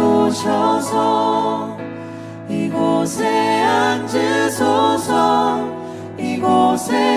오셔서 이곳에 앉으소서 이곳에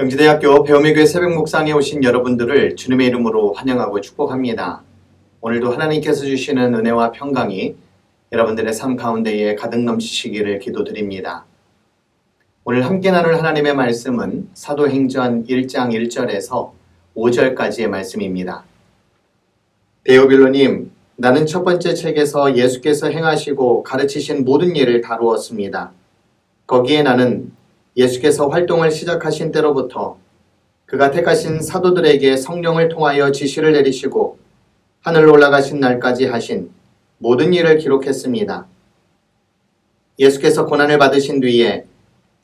영지대학교 배움의 교회 새벽 묵상에 오신 여러분들을 주님의 이름으로 환영하고 축복합니다. 오늘도 하나님께서 주시는 은혜와 평강이 여러분들의 삶 가운데에 가득 넘치시기를 기도드립니다. 오늘 함께 나눌 하나님의 말씀은 사도행전 1장 1절에서 5절까지의 말씀입니다. 데오빌로님, 나는 첫 번째 책에서 예수께서 행하시고 가르치신 모든 일을 다루었습니다. 거기에 나는 예수께서 활동을 시작하신 때로부터 그가 택하신 사도들에게 성령을 통하여 지시를 내리시고 하늘로 올라가신 날까지 하신 모든 일을 기록했습니다. 예수께서 고난을 받으신 뒤에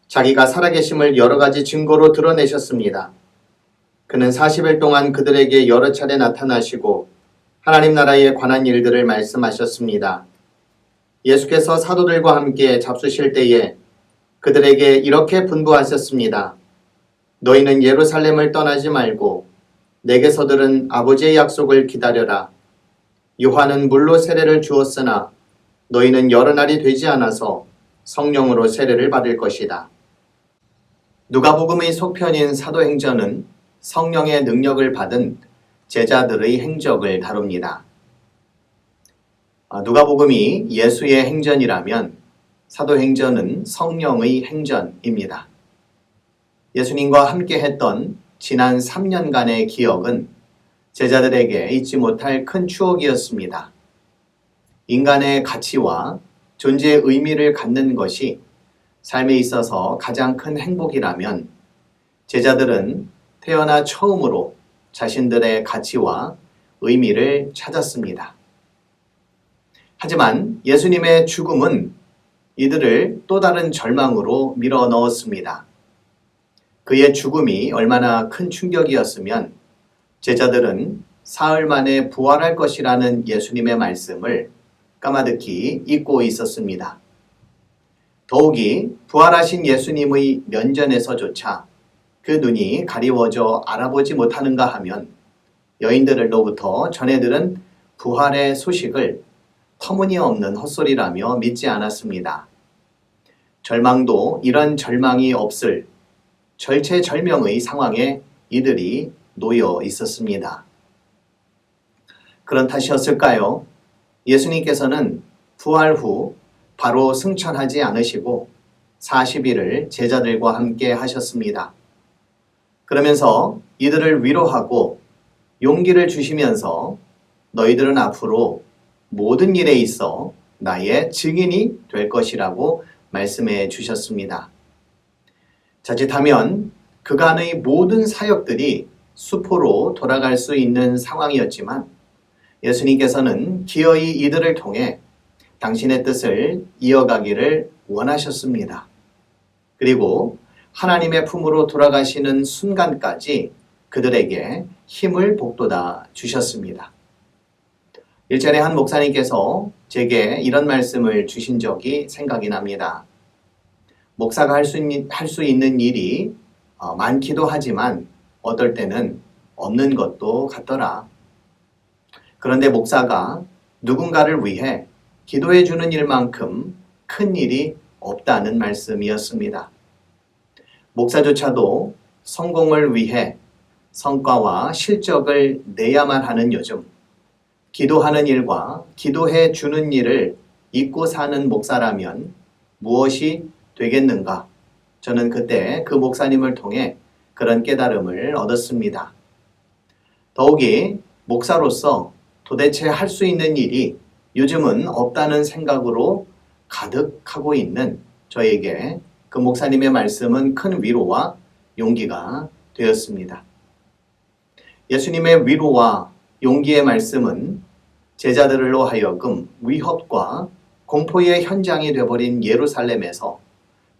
자기가 살아계심을 여러 가지 증거로 드러내셨습니다. 그는 40일 동안 그들에게 여러 차례 나타나시고 하나님 나라에 관한 일들을 말씀하셨습니다. 예수께서 사도들과 함께 잡수실 때에 그들에게 이렇게 분부하셨습니다. 너희는 예루살렘을 떠나지 말고 내게서 들은 아버지의 약속을 기다려라. 요한은 물로 세례를 주었으나 너희는 여러 날이 되지 않아서 성령으로 세례를 받을 것이다. 누가복음의 속편인 사도행전은 성령의 능력을 받은 제자들의 행적을 다룹니다. 아, 누가복음이 예수의 행전이라면 사도행전은 성령의 행전입니다. 예수님과 함께 했던 지난 3년간의 기억은 제자들에게 잊지 못할 큰 추억이었습니다. 인간의 가치와 존재의 의미를 갖는 것이 삶에 있어서 가장 큰 행복이라면 제자들은 태어나 처음으로 자신들의 가치와 의미를 찾았습니다. 하지만 예수님의 죽음은 이들을 또 다른 절망으로 밀어 넣었습니다. 그의 죽음이 얼마나 큰 충격이었으면 제자들은 사흘 만에 부활할 것이라는 예수님의 말씀을 까마득히 잊고 있었습니다. 더욱이 부활하신 예수님의 면전에서조차 그 눈이 가리워져 알아보지 못하는가 하면 여인들로부터 전해들은 부활의 소식을 터무니없는 헛소리라며 믿지 않았습니다. 절망도 이런 절망이 없을 절체절명의 상황에 이들이 놓여 있었습니다. 그런 탓이었을까요? 예수님께서는 부활 후 바로 승천하지 않으시고 40일을 제자들과 함께 하셨습니다. 그러면서 이들을 위로하고 용기를 주시면서 너희들은 앞으로 모든 일에 있어 나의 증인이 될 것이라고 말씀해 주셨습니다. 자칫하면 그간의 모든 사역들이 수포로 돌아갈 수 있는 상황이었지만 예수님께서는 기어이 이들을 통해 당신의 뜻을 이어가기를 원하셨습니다. 그리고 하나님의 품으로 돌아가시는 순간까지 그들에게 힘을 복돋아 주셨습니다. 일전에 한 목사님께서 제게 이런 말씀을 주신 적이 생각이 납니다. 목사가 할 수 할수 있는 일이 어, 많기도 하지만 어떨 때는 없는 것도 같더라. 그런데 목사가 누군가를 위해 기도해 주는 일만큼 큰 일이 없다는 말씀이었습니다. 목사조차도 성공을 위해 성과와 실적을 내야만 하는 요즘, 기도하는 일과 기도해 주는 일을 잊고 사는 목사라면 무엇이 되겠는가? 저는 그때 그 목사님을 통해 그런 깨달음을 얻었습니다. 더욱이 목사로서 도대체 할 수 있는 일이 요즘은 없다는 생각으로 가득하고 있는 저에게 그 목사님의 말씀은 큰 위로와 용기가 되었습니다. 예수님의 위로와 용기의 말씀은 제자들로 하여금 위협과 공포의 현장이 되어버린 예루살렘에서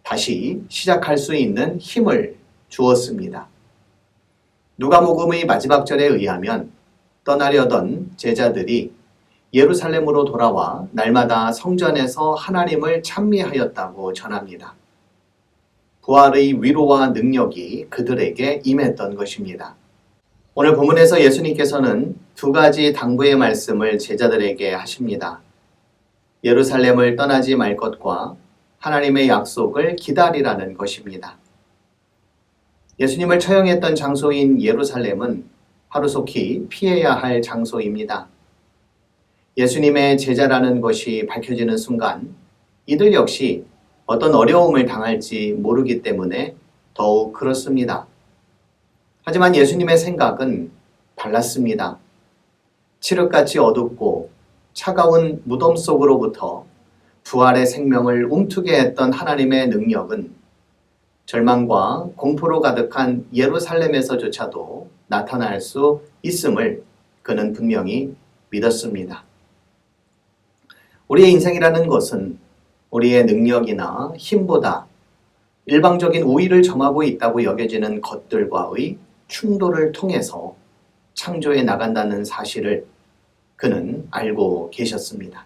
다시 시작할 수 있는 힘을 주었습니다. 누가복음의 마지막 절에 의하면 떠나려던 제자들이 예루살렘으로 돌아와 날마다 성전에서 하나님을 찬미하였다고 전합니다. 부활의 위로와 능력이 그들에게 임했던 것입니다. 오늘 본문에서 예수님께서는 두 가지 당부의 말씀을 제자들에게 하십니다. 예루살렘을 떠나지 말 것과 하나님의 약속을 기다리라는 것입니다. 예수님을 처형했던 장소인 예루살렘은 하루속히 피해야 할 장소입니다. 예수님의 제자라는 것이 밝혀지는 순간 이들 역시 어떤 어려움을 당할지 모르기 때문에 더욱 그렇습니다. 하지만 예수님의 생각은 달랐습니다. 칠흑같이 어둡고 차가운 무덤 속으로부터 부활의 생명을 움트게 했던 하나님의 능력은 절망과 공포로 가득한 예루살렘에서조차도 나타날 수 있음을 그는 분명히 믿었습니다. 우리의 인생이라는 것은 우리의 능력이나 힘보다 일방적인 우위를 점하고 있다고 여겨지는 것들과의 충돌을 통해서 창조해 나간다는 사실을 그는 알고 계셨습니다.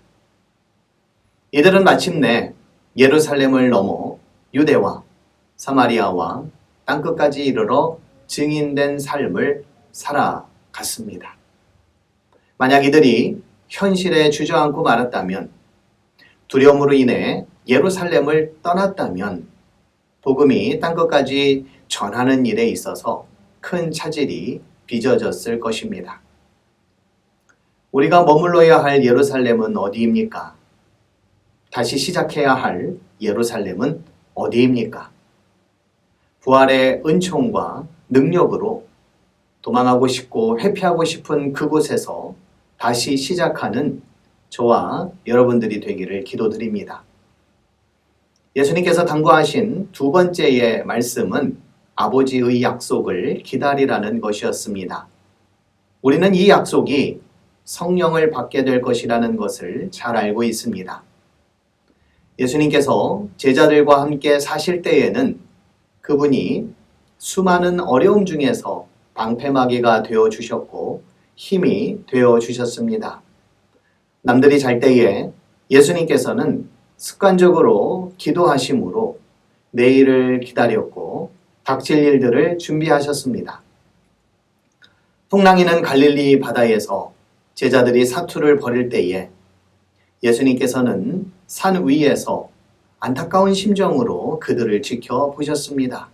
이들은 마침내 예루살렘을 넘어 유대와 사마리아와 땅끝까지 이르러 증인된 삶을 살아갔습니다. 만약 이들이 현실에 주저앉고 말았다면 두려움으로 인해 예루살렘을 떠났다면 복음이 땅 끝까지 전하는 일에 있어서 큰 차질이 빚어졌을 것입니다. 우리가 머물러야 할 예루살렘은 어디입니까? 다시 시작해야 할 예루살렘은 어디입니까? 부활의 은총과 능력으로 도망하고 싶고 회피하고 싶은 그곳에서 다시 시작하는 저와 여러분들이 되기를 기도드립니다. 예수님께서 당부하신 두 번째의 말씀은 아버지의 약속을 기다리라는 것이었습니다. 우리는 이 약속이 성령을 받게 될 것이라는 것을 잘 알고 있습니다. 예수님께서 제자들과 함께 사실 때에는 그분이 수많은 어려움 중에서 방패막이가 되어 주셨고 힘이 되어 주셨습니다. 남들이 잘 때에 예수님께서는 습관적으로 기도하심으로 내일을 기다렸고 닥칠 일들을 준비하셨습니다. 풍랑이는 갈릴리 바다에서 제자들이 사투를 벌일 때에 예수님께서는 산 위에서 안타까운 심정으로 그들을 지켜보셨습니다.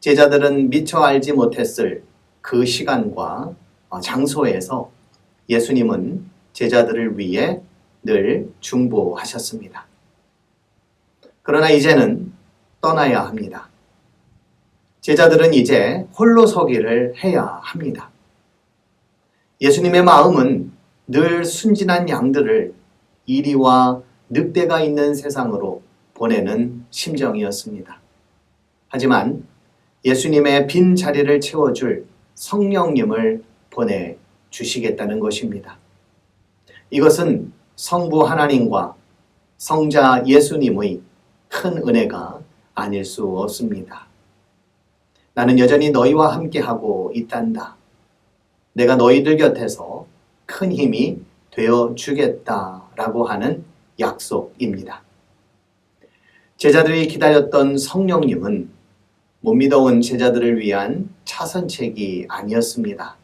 제자들은 미처 알지 못했을 그 시간과 장소에서 예수님은 제자들을 위해 늘 중보하셨습니다. 그러나 이제는 떠나야 합니다. 제자들은 이제 홀로 서기를 해야 합니다. 예수님의 마음은 늘 순진한 양들을 이리와 늑대가 있는 세상으로 보내는 심정이었습니다. 하지만 예수님의 빈 자리를 채워줄 성령님을 보내 주시겠다는 것입니다. 이것은 성부 하나님과 성자 예수님의 큰 은혜가 아닐 수 없습니다. 나는 여전히 너희와 함께하고 있단다. 내가 너희들 곁에서 큰 힘이 되어 주겠다라고 하는 약속입니다. 제자들이 기다렸던 성령님은 못 믿어온 제자들을 위한 차선책이 아니었습니다.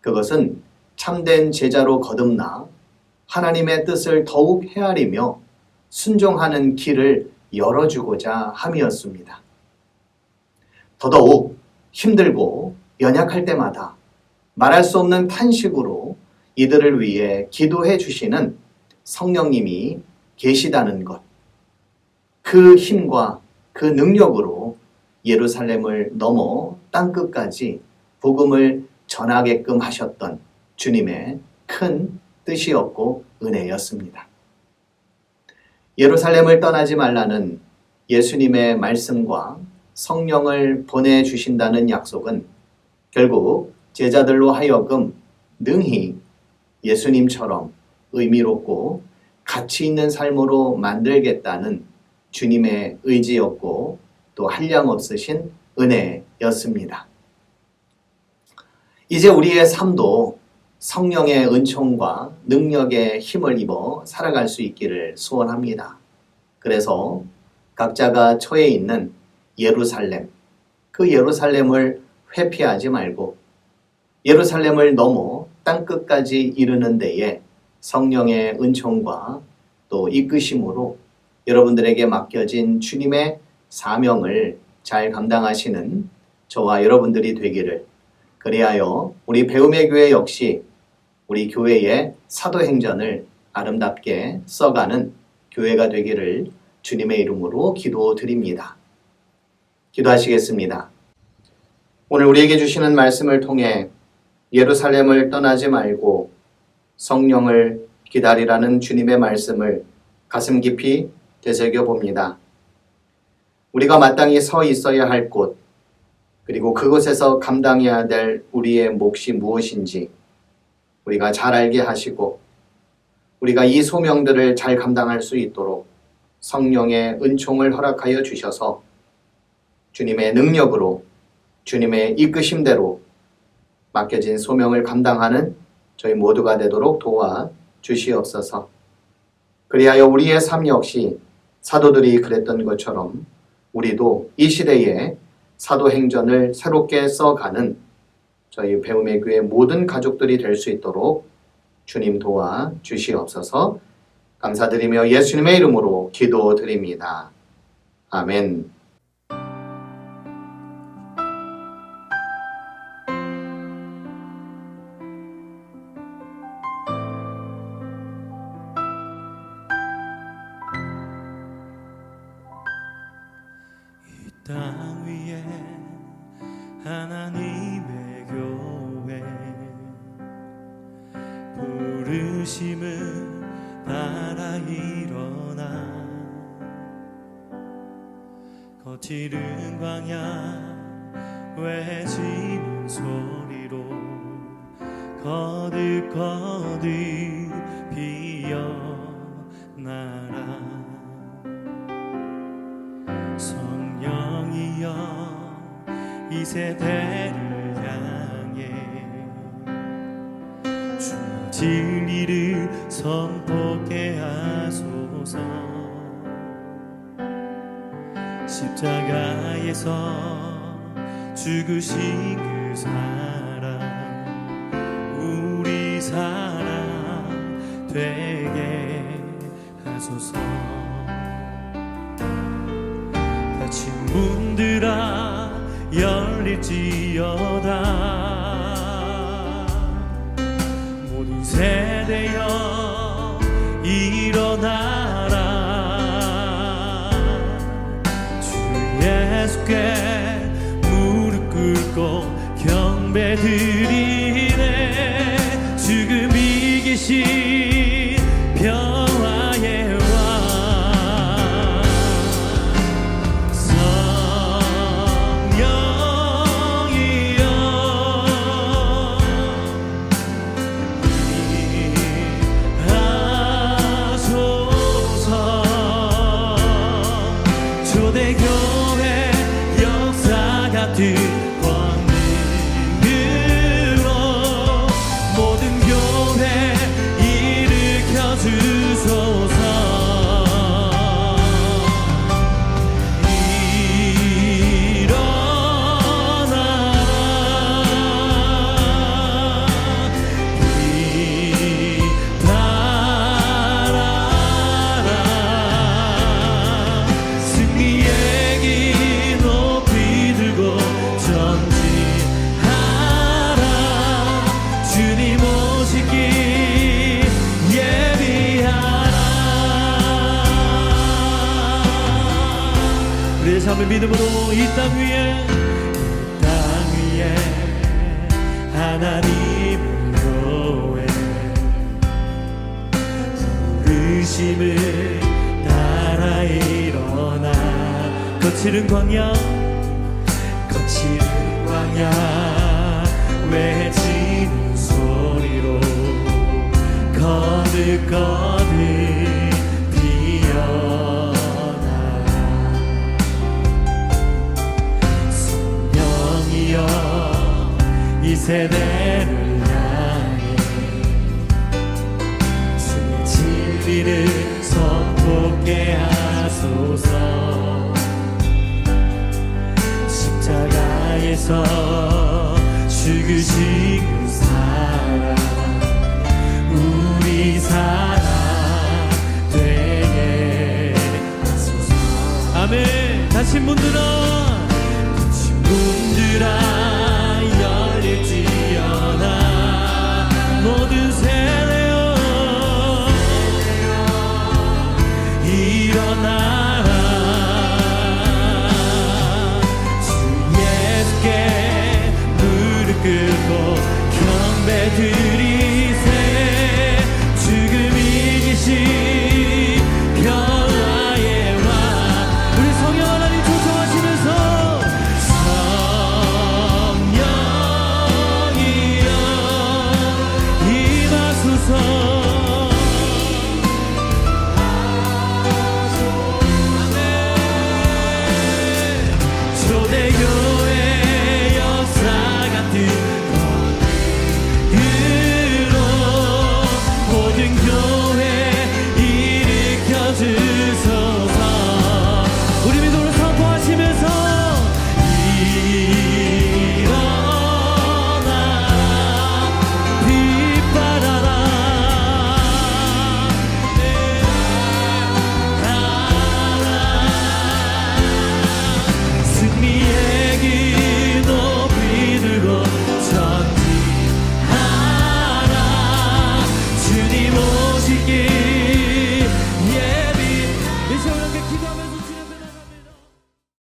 그것은 참된 제자로 거듭나 하나님의 뜻을 더욱 헤아리며 순종하는 길을 열어주고자 함이었습니다. 더더욱 힘들고 연약할 때마다 말할 수 없는 탄식으로 이들을 위해 기도해 주시는 성령님이 계시다는 것. 그 힘과 그 능력으로 예루살렘을 넘어 땅끝까지 복음을 전하게끔 하셨던 주님의 큰 뜻이었고 은혜였습니다. 예루살렘을 떠나지 말라는 예수님의 말씀과 성령을 보내주신다는 약속은 결국 제자들로 하여금 능히 예수님처럼 의미롭고 가치 있는 삶으로 만들겠다는 주님의 의지였고 또 한량 없으신 은혜였습니다. 이제 우리의 삶도 성령의 은총과 능력의 힘을 입어 살아갈 수 있기를 소원합니다. 그래서 각자가 처해 있는 예루살렘, 그 예루살렘을 회피하지 말고 예루살렘을 넘어 땅끝까지 이르는 데에 성령의 은총과 또 이끄심으로 여러분들에게 맡겨진 주님의 사명을 잘 감당하시는 저와 여러분들이 되기를 그리하여 우리 배움의 교회 역시 우리 교회의 사도행전을 아름답게 써가는 교회가 되기를 주님의 이름으로 기도드립니다. 기도하시겠습니다. 오늘 우리에게 주시는 말씀을 통해 예루살렘을 떠나지 말고 성령을 기다리라는 주님의 말씀을 가슴 깊이 되새겨 봅니다. 우리가 마땅히 서 있어야 할 곳, 그리고 그곳에서 감당해야 될 우리의 몫이 무엇인지 우리가 잘 알게 하시고 우리가 이 소명들을 잘 감당할 수 있도록 성령의 은총을 허락하여 주셔서 주님의 능력으로 주님의 이끄심대로 맡겨진 소명을 감당하는 저희 모두가 되도록 도와 주시옵소서. 그리하여 우리의 삶 역시 사도들이 그랬던 것처럼 우리도 이 시대에 사도행전을 새롭게 써가는 저희 배움의 교회 모든 가족들이 될 수 있도록 주님 도와 주시옵소서 감사드리며 예수님의 이름으로 기도드립니다. 아멘. 의심을 따라 일어나. 거칠은 광야 외치는 소리로 거듭거듭 피어나라. 성령이여 이 세대를 십자가에서 죽으신 그 사랑 우리 사랑 되게 하소서. 다친 문들아 열릴지어다. 모든 세대여 경배 드리네. 죽음 이기신 하나님 교회 의심을 따라 일어나. 거칠은 광야 거칠은 광야. 외진 소리로 거들거 Ceder